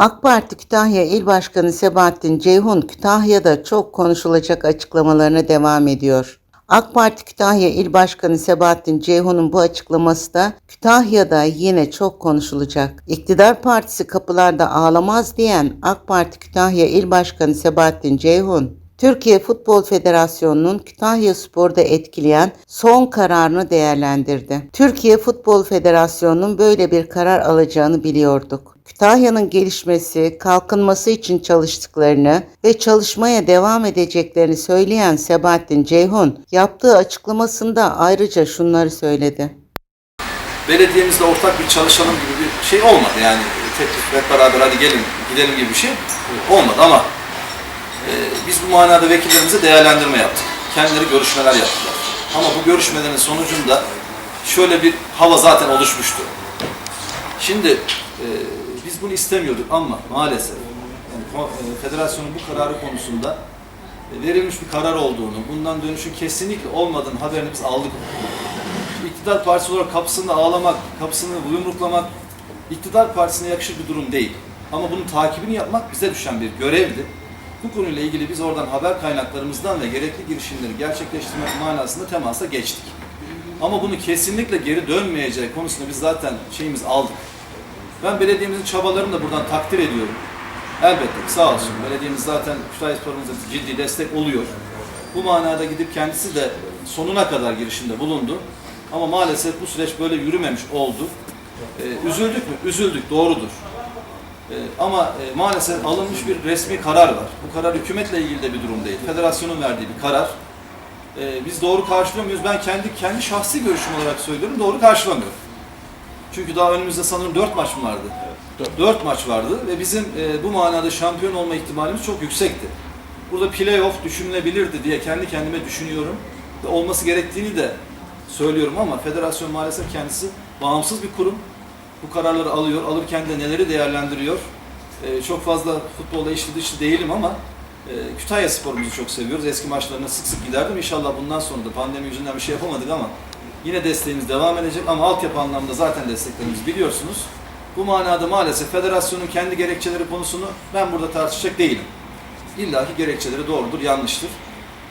AK Parti Kütahya İl Başkanı Sebahattin Ceyhun Kütahya'da çok konuşulacak açıklamalarına devam ediyor. AK Parti Kütahya İl Başkanı Sebahattin Ceyhun'un bu açıklaması da Kütahya'da yine çok konuşulacak. İktidar Partisi kapılarda ağlamaz diyen AK Parti Kütahya İl Başkanı Sebahattin Ceyhun, Türkiye Futbol Federasyonu'nun Kütahya Spor'da etkileyen son kararını değerlendirdi. Türkiye Futbol Federasyonu'nun böyle bir karar alacağını biliyorduk. Kütahya'nın gelişmesi, kalkınması için çalıştıklarını ve çalışmaya devam edeceklerini söyleyen Sebahattin Ceyhun, yaptığı açıklamasında ayrıca şunları söyledi. belediyemizle ortak bir çalışalım gibi bir şey olmadı. Yani teklif hep beraber hadi gelin gidelim gibi bir şey olmadı ama biz bu manada vekillerimize değerlendirme yaptık. Kendileri görüşmeler yaptılar. Ama bu görüşmelerin sonucunda şöyle bir hava zaten oluşmuştu. Şimdi e, biz bunu istemiyorduk ama maalesef yani, e, federasyonun bu kararı konusunda e, verilmiş bir karar olduğunu, bundan dönüşün kesinlikle olmadığını haberini biz aldık. İktidar partisi olarak kapısında ağlamak, kapısını yumruklamak iktidar partisine yakışır bir durum değil. Ama bunun takibini yapmak bize düşen bir görevdi. Bu konuyla ilgili biz oradan haber kaynaklarımızdan ve gerekli girişimleri gerçekleştirmek manasında temasa geçtik. Ama bunu kesinlikle geri dönmeyeceği konusunda biz zaten şeyimiz aldık. Ben belediyemizin çabalarını da buradan takdir ediyorum. Elbette sağ olsun. Belediyemiz zaten Kütahya Spor'umuza ciddi destek oluyor. Bu manada gidip kendisi de sonuna kadar girişimde bulundu. Ama maalesef bu süreç böyle yürümemiş oldu. Ee, üzüldük mü? Üzüldük, doğrudur. Ee, ama e, maalesef alınmış bir resmi karar var. Bu karar hükümetle ilgili de bir durum değil. Federasyonun verdiği bir karar. Ee, biz doğru karşılıyor muyuz? Ben kendi kendi şahsi görüşüm olarak söylüyorum, doğru karşılamıyorum. Çünkü daha önümüzde sanırım 4 maç mı vardı? 4 maç vardı ve bizim e, bu manada şampiyon olma ihtimalimiz çok yüksekti. Burada play-off düşünülebilirdi diye kendi kendime düşünüyorum ve olması gerektiğini de söylüyorum ama federasyon maalesef kendisi bağımsız bir kurum. Bu kararları alıyor, alırken de neleri değerlendiriyor. E, çok fazla futbolla içli dışlı değilim ama e, Kütahya sporumuzu çok seviyoruz. Eski maçlarına sık sık giderdim. İnşallah bundan sonra da pandemi yüzünden bir şey yapamadık ama yine desteğimiz devam edecek. Ama altyapı anlamında zaten desteklerimizi biliyorsunuz. Bu manada maalesef federasyonun kendi gerekçeleri konusunu ben burada tartışacak değilim. İlla ki gerekçeleri doğrudur, yanlıştır.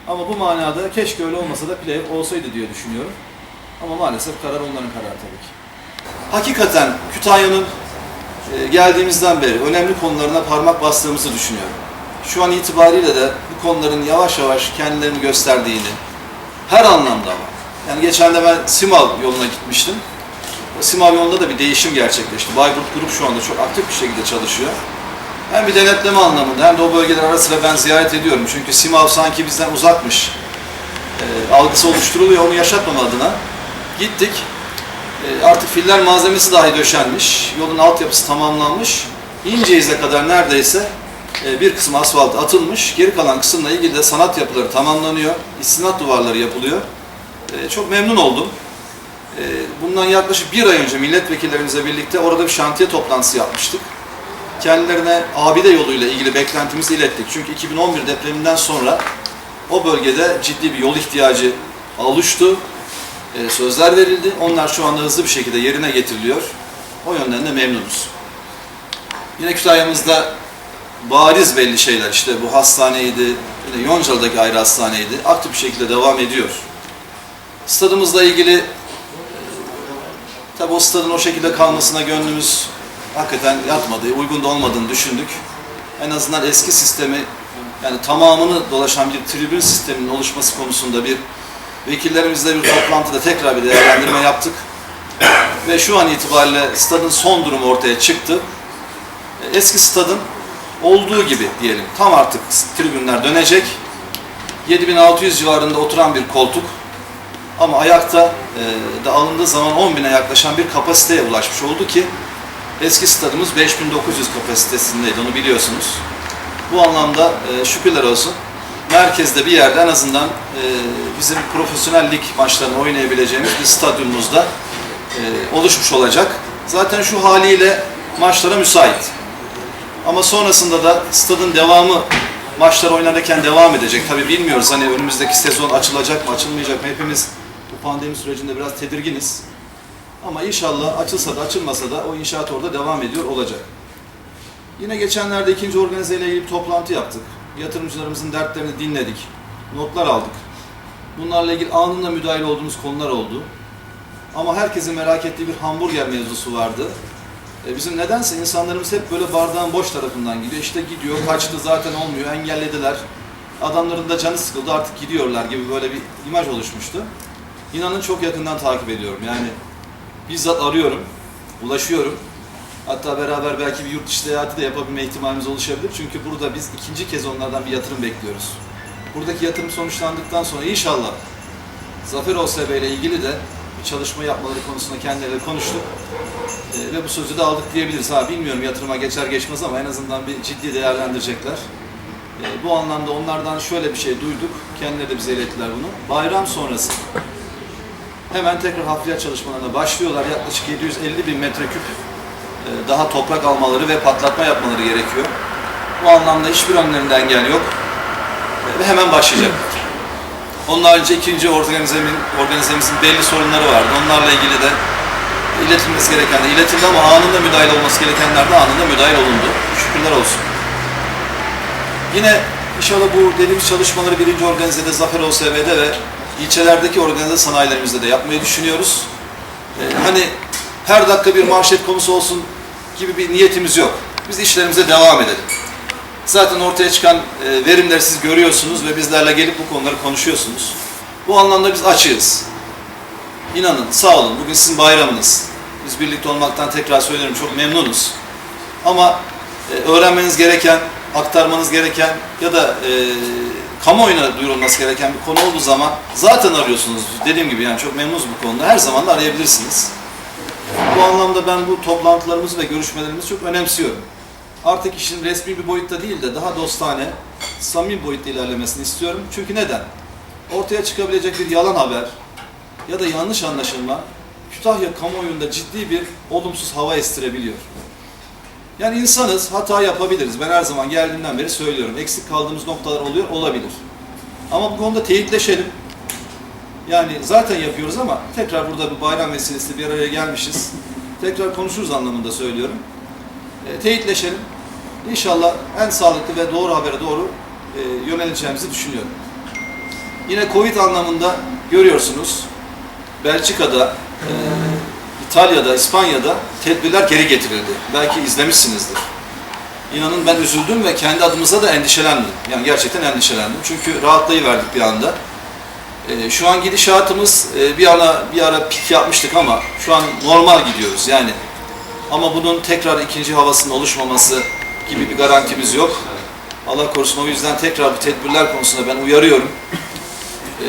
Ama bu manada keşke öyle olmasa da play olsaydı diye düşünüyorum. Ama maalesef karar onların kararı tabii ki. Hakikaten Kütahya'nın e, geldiğimizden beri önemli konularına parmak bastığımızı düşünüyorum. Şu an itibariyle de bu konuların yavaş yavaş kendilerini gösterdiğini, her anlamda ama. Yani geçen de ben Simav yoluna gitmiştim. O Simav yolunda da bir değişim gerçekleşti. Bayburt Grup şu anda çok aktif bir şekilde çalışıyor. Hem bir denetleme anlamında hem de o bölgeler ara sıra ben ziyaret ediyorum. Çünkü Simav sanki bizden uzakmış e, algısı oluşturuluyor. Onu yaşatmama adına gittik. E, artık filler malzemesi dahi döşenmiş. Yolun altyapısı tamamlanmış. İnceiz'e kadar neredeyse e, bir kısmı asfalt atılmış. Geri kalan kısımla ilgili de sanat yapıları tamamlanıyor. İstinat duvarları yapılıyor. E, çok memnun oldum. E, bundan yaklaşık bir ay önce milletvekillerimizle birlikte orada bir şantiye toplantısı yapmıştık. Kendilerine abide yoluyla ilgili beklentimizi ilettik. Çünkü 2011 depreminden sonra o bölgede ciddi bir yol ihtiyacı oluştu. E, sözler verildi. Onlar şu anda hızlı bir şekilde yerine getiriliyor. O yönden de memnunuz. Yine Kütahya'mızda bariz belli şeyler işte bu hastaneydi, yine Yoncalı'daki ayrı hastaneydi. Aktif bir şekilde devam ediyor. Stadımızla ilgili tabi o stadın o şekilde kalmasına gönlümüz hakikaten yatmadı, uygun da olmadığını düşündük. En azından eski sistemi yani tamamını dolaşan bir tribün sisteminin oluşması konusunda bir vekillerimizle bir toplantıda tekrar bir değerlendirme yaptık. Ve şu an itibariyle stadın son durumu ortaya çıktı. Eski stadın olduğu gibi diyelim. Tam artık tribünler dönecek. 7600 civarında oturan bir koltuk. Ama ayakta e, da alındığı zaman 10.000'e yaklaşan bir kapasiteye ulaşmış oldu ki eski stadımız 5900 kapasitesindeydi onu biliyorsunuz. Bu anlamda e, şükürler olsun. Merkezde bir yerde en azından e, bizim profesyonel lig maçlarını oynayabileceğimiz bir stadyumumuzda e, oluşmuş olacak. Zaten şu haliyle maçlara müsait. Ama sonrasında da stadın devamı maçlar oynanırken devam edecek. Tabi bilmiyoruz hani önümüzdeki sezon açılacak mı açılmayacak mı hepimiz bu pandemi sürecinde biraz tedirginiz. Ama inşallah açılsa da açılmasa da o inşaat orada devam ediyor olacak. Yine geçenlerde ikinci organize ile ilgili toplantı yaptık. Yatırımcılarımızın dertlerini dinledik. Notlar aldık. Bunlarla ilgili anında müdahil olduğumuz konular oldu. Ama herkesin merak ettiği bir hamburger mevzusu vardı. E, bizim nedense insanlarımız hep böyle bardağın boş tarafından gidiyor. İşte gidiyor, kaçtı zaten olmuyor, engellediler. Adamların da canı sıkıldı artık gidiyorlar gibi böyle bir imaj oluşmuştu. İnanın çok yakından takip ediyorum. Yani bizzat arıyorum, ulaşıyorum. Hatta beraber belki bir yurt dışı seyahati de yapabilme ihtimalimiz oluşabilir. Çünkü burada biz ikinci kez onlardan bir yatırım bekliyoruz. Buradaki yatırım sonuçlandıktan sonra inşallah Zafer OSB ile ilgili de bir çalışma yapmaları konusunda kendileriyle konuştuk. Ee, ve bu sözü de aldık diyebiliriz. Ha bilmiyorum yatırıma geçer geçmez ama en azından bir ciddi değerlendirecekler. Ee, bu anlamda onlardan şöyle bir şey duyduk. Kendileri de bize ilettiler bunu. Bayram sonrası hemen tekrar hafriyat çalışmalarına başlıyorlar. Yaklaşık 750 bin metreküp e, daha toprak almaları ve patlatma yapmaları gerekiyor. Bu anlamda hiçbir önlerinde engel yok. E, Ve hemen başlayacak. Onun harici ikinci organizemin, organizemizin belli sorunları vardı. Onlarla ilgili de iletilmesi gereken de iletildi ama anında müdahil olması gerekenler de anında müdahil olundu. Şükürler olsun. Yine inşallah bu dediğimiz çalışmaları birinci organizede Zafer OSB'de ve ilçelerdeki organize sanayilerimizde de yapmayı düşünüyoruz. Ee, hani her dakika bir manşet konusu olsun gibi bir niyetimiz yok. Biz işlerimize devam edelim. Zaten ortaya çıkan e, verimleri siz görüyorsunuz ve bizlerle gelip bu konuları konuşuyorsunuz. Bu anlamda biz açığız. İnanın, sağ olun. Bugün sizin bayramınız. Biz birlikte olmaktan tekrar söylüyorum çok memnunuz. Ama e, öğrenmeniz gereken, aktarmanız gereken ya da e, kamuoyuna duyurulması gereken bir konu olduğu zaman zaten arıyorsunuz. Dediğim gibi yani çok memnunuz bu konuda. Her zaman da arayabilirsiniz. Bu anlamda ben bu toplantılarımızı ve görüşmelerimizi çok önemsiyorum. Artık işin resmi bir boyutta değil de daha dostane, samimi boyutta ilerlemesini istiyorum. Çünkü neden? Ortaya çıkabilecek bir yalan haber ya da yanlış anlaşılma Kütahya kamuoyunda ciddi bir olumsuz hava estirebiliyor. Yani insanız, hata yapabiliriz. Ben her zaman geldiğimden beri söylüyorum. Eksik kaldığımız noktalar oluyor, olabilir. Ama bu konuda teyitleşelim. Yani zaten yapıyoruz ama tekrar burada bir bayram vesilesi bir araya gelmişiz. Tekrar konuşuruz anlamında söylüyorum. E, teyitleşelim. İnşallah en sağlıklı ve doğru habere doğru e, yöneleceğimizi düşünüyorum. Yine Covid anlamında görüyorsunuz. Belçika'da, e, İtalya'da, İspanya'da tedbirler geri getirildi. Belki izlemişsinizdir. İnanın ben üzüldüm ve kendi adımıza da endişelendim. Yani gerçekten endişelendim. Çünkü rahatlayıverdik bir anda. E, şu an gidişatımız e, bir ara bir ara pik yapmıştık ama şu an normal gidiyoruz. Yani ama bunun tekrar ikinci havasının oluşmaması gibi bir garantimiz yok. Allah korusun o yüzden tekrar bu tedbirler konusunda ben uyarıyorum. E,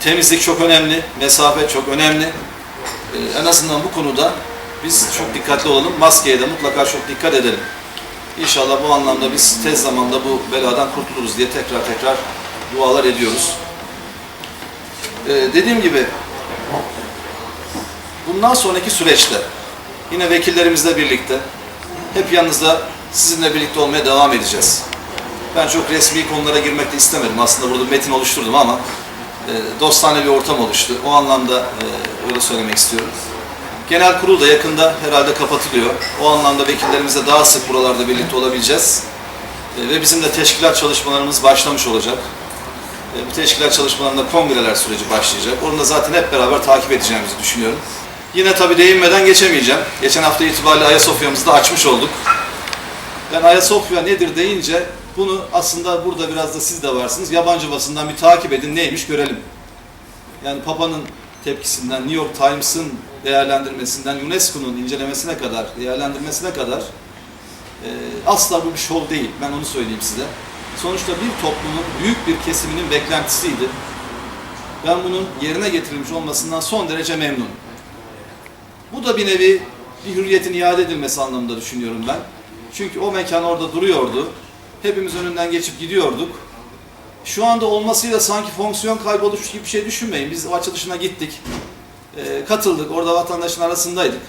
temizlik çok önemli, mesafe çok önemli. E, en azından bu konuda biz çok dikkatli olalım. Maskeye de mutlaka çok dikkat edelim. İnşallah bu anlamda biz tez zamanda bu beladan kurtuluruz diye tekrar tekrar dualar ediyoruz. Ee, dediğim gibi bundan sonraki süreçte yine vekillerimizle birlikte hep yanınızda sizinle birlikte olmaya devam edeceğiz. Ben çok resmi konulara girmek de istemedim. Aslında burada metin oluşturdum ama e, dostane bir ortam oluştu. O anlamda e, öyle söylemek istiyorum. Genel kurul da yakında herhalde kapatılıyor. O anlamda vekillerimizle daha sık buralarda birlikte olabileceğiz. E, ve bizim de teşkilat çalışmalarımız başlamış olacak. E, Bu teşkilat çalışmalarında kongreler süreci başlayacak. Onu da zaten hep beraber takip edeceğimizi düşünüyorum. Yine tabii değinmeden geçemeyeceğim. Geçen hafta itibariyle Ayasofya'mızı da açmış olduk. Ben Ayasofya nedir deyince bunu aslında burada biraz da siz de varsınız. Yabancı basından bir takip edin neymiş görelim. Yani Papa'nın tepkisinden, New York Times'ın değerlendirmesinden, UNESCO'nun incelemesine kadar, değerlendirmesine kadar e, asla bu bir şov değil. Ben onu söyleyeyim size. Sonuçta bir toplumun büyük bir kesiminin beklentisiydi. Ben bunun yerine getirilmiş olmasından son derece memnunum. Bu da bir nevi bir hürriyetin iade edilmesi anlamında düşünüyorum ben. Çünkü o mekan orada duruyordu. Hepimiz önünden geçip gidiyorduk. Şu anda olmasıyla sanki fonksiyon kaybolmuş gibi bir şey düşünmeyin. Biz açılışına gittik. Ee, katıldık. Orada vatandaşın arasındaydık.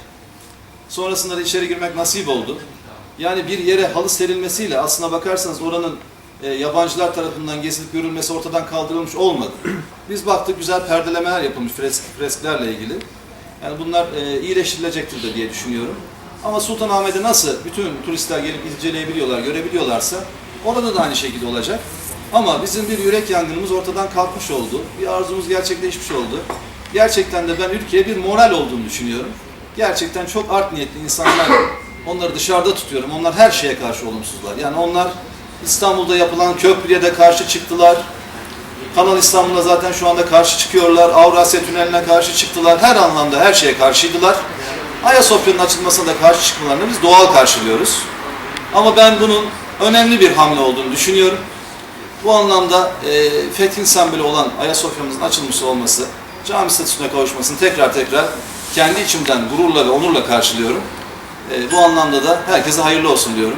Sonrasında da içeri girmek nasip oldu. Yani bir yere halı serilmesiyle aslına bakarsanız oranın e, yabancılar tarafından gezilip görülmesi ortadan kaldırılmış olmadı. Biz baktık güzel perdelemeler yapılmış fresk, fresklerle ilgili. Yani bunlar e, iyileştirilecektir de diye düşünüyorum. Ama Sultanahmet'i nasıl bütün turistler gelip inceleyebiliyorlar, görebiliyorlarsa orada da aynı şekilde olacak. Ama bizim bir yürek yangınımız ortadan kalkmış oldu. Bir arzumuz gerçekleşmiş oldu. Gerçekten de ben ülkeye bir moral olduğunu düşünüyorum. Gerçekten çok art niyetli insanlar, onları dışarıda tutuyorum. Onlar her şeye karşı olumsuzlar. Yani onlar İstanbul'da yapılan köprüye de karşı çıktılar. Kanal İstanbul'a zaten şu anda karşı çıkıyorlar. Avrasya Tüneli'ne karşı çıktılar. Her anlamda her şeye karşıydılar. Ayasofya'nın açılmasına da karşı çıkmalarını biz doğal karşılıyoruz. Ama ben bunun önemli bir hamle olduğunu düşünüyorum. Bu anlamda e, fethin sembolü olan Ayasofya'mızın açılmış olması, cami statüsüne kavuşmasını tekrar tekrar kendi içimden gururla ve onurla karşılıyorum. E, bu anlamda da herkese hayırlı olsun diyorum.